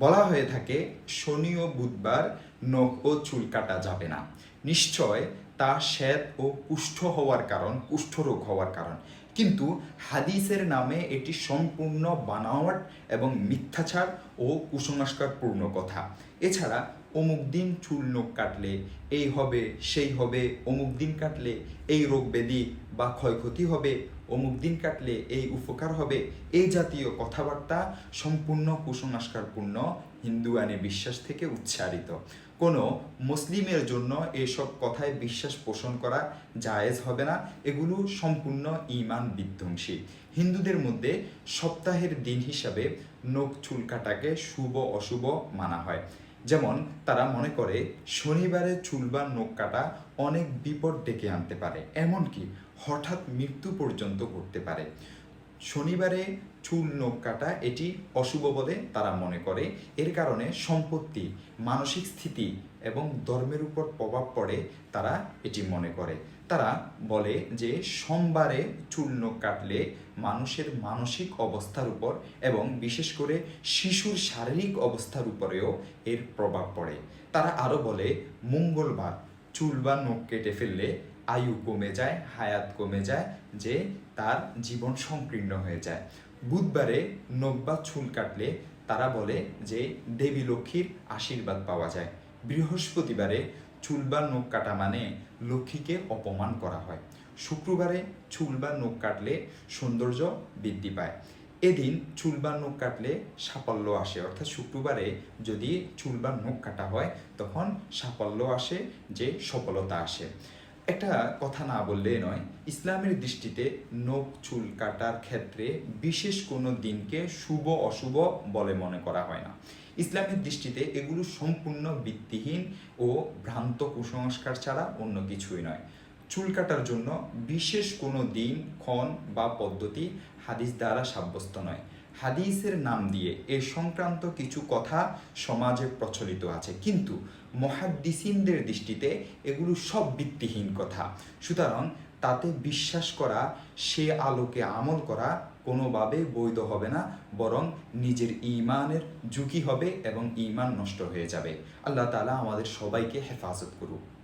বলা হয়ে থাকে, শনি ও বুধবার নখ ও চুল কাটা যাবে না। নিশ্চয় তা শ্বেত ও কুষ্ঠ হওয়ার কারণ কুষ্ঠরোগ হওয়ার কারণ। কিন্তু হাদিসের নামে এটি সম্পূর্ণ বানাওয়াট এবং মিথ্যাচার ও কুসংস্কারপূর্ণ কথা। এছাড়া অমুক দিন চুল নখ কাটলে, এই হবে, সেই হবে, অমুক দিন কাটলে, এই রোগ ব্যাধি বা ক্ষয়ক্ষতি হবে, অমুক দিন কাটলে এই উপকার হবে, এই জাতীয় কথাবার্তা সম্পূর্ণ কুসংস্কারপূর্ণ হিন্দু আইনে বিশ্বাস থেকে উচ্চারিত। কোনো মুসলিমের জন্য এসব কথায় বিশ্বাস পোষণ করা জায়েজ হবে না, এগুলো সম্পূর্ণ ইমান বিধ্বংসী। হিন্দুদের মধ্যে সপ্তাহের দিন হিসাবে নখ চুল কাটাকে শুভ অশুভ মানা হয়। যেমন তারা মনে করে শনিবারে চুল বা নখ কাটা অনেক বিপদ ডেকে আনতে পারে, এমনকি হঠাৎ মৃত্যু পর্যন্ত ঘটতে পারে। শনিবারে চুল নখ কাটা, এটি অশুভ বলে তারা মনে করে। এর কারণে সম্পত্তি, মানসিক স্থিতি এবং ধর্মের উপর প্রভাব পড়ে তারা এটি মনে করে। তারা বলে যে সোমবারে চুল নখ কাটলে মানুষের মানসিক অবস্থার উপর এবং বিশেষ করে শিশুর শারীরিক অবস্থার উপরেও এর প্রভাব পড়ে। তারা আরও বলে, মঙ্গলবার চুল বা নখ কেটে ফেললে আয়ু কমে যায়, হায়াত কমে যায়, যে তার জীবন সংকীর্ণ হয়ে যায়। বুধবারে নখ বা চুল কাটলে তারা বলে যে দেবী লক্ষ্মীর আশীর্বাদ পাওয়া যায়। বৃহস্পতিবারে চুল বা নখ কাটা মানে লক্ষ্মীকে অপমান করা হয়। শুক্রবারে চুল বা নখ কাটলে সৌন্দর্য বৃদ্ধি পায়। এদিন চুল বা নখ কাটলে সাফল্য আসে। অর্থাৎ শুক্রবারে যদি চুল বা নখ কাটা হয়, তখন সাফল্য আসে, যে সফলতা আসে। একটা কথা না বললে নয়, ইসলামের দৃষ্টিতে নখ, চুল কাটার ক্ষেত্রে বিশেষ কোনো দিনকে শুভ, অশুভ বলে মনে করা হয় না। ইসলামের দৃষ্টিতে এগুলো সম্পূর্ণ ভিত্তিহীন ও ভ্রান্ত কুসংস্কার ছাড়া অন্য কিছুই নয়। চুল কাটার জন্য বিশেষ কোনো দিন, ক্ষণ বা পদ্ধতি হাদিস দ্বারা সাব্যস্ত নয়। হাদিসের নাম দিয়ে এ সংক্রান্ত কিছু কথা সমাজে প্রচলিত আছে। কিন্তু মহাদ্দিসিনদের দৃষ্টিতে এগুলো সব ভিত্তিহীন কথা। সুতরাং তাতে বিশ্বাস করা, সে আলোকে আমল করা কোনোভাবে বৈধ হবে না, বরং নিজের ইমানের ঝুঁকি হবে এবং ইমান নষ্ট হয়ে যাবে। আল্লাহ তালা আমাদের সবাইকে হেফাজত করুক।